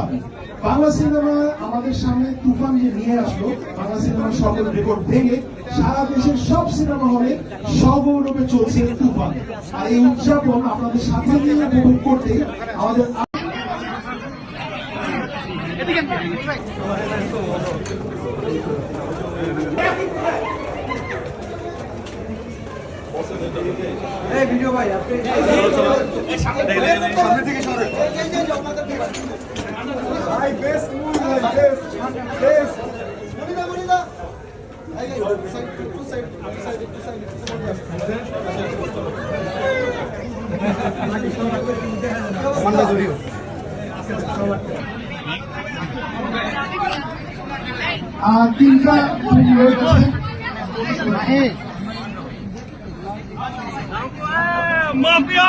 তুফান Bangla cinema আমাদের সামনে তুফান যে নিয়ে আসলো বাংলা সিনেমার সকল রেকর্ড ভেঙে সারা দেশের সব সিনেমা হলে সগৌরবে চলছে তুফান। আর এই উদযাপন আপনাদের সাথে নিয়ে উপভোগ করতে আমাদের এই ভিডিও ভাই আপনি সামনে থেকে সরে। আর তিনটা film রয়ে গেছে। Mafia!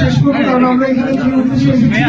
শেষ করব কারণ আমরা এখানে উদ্দেশ্যে এসেছি?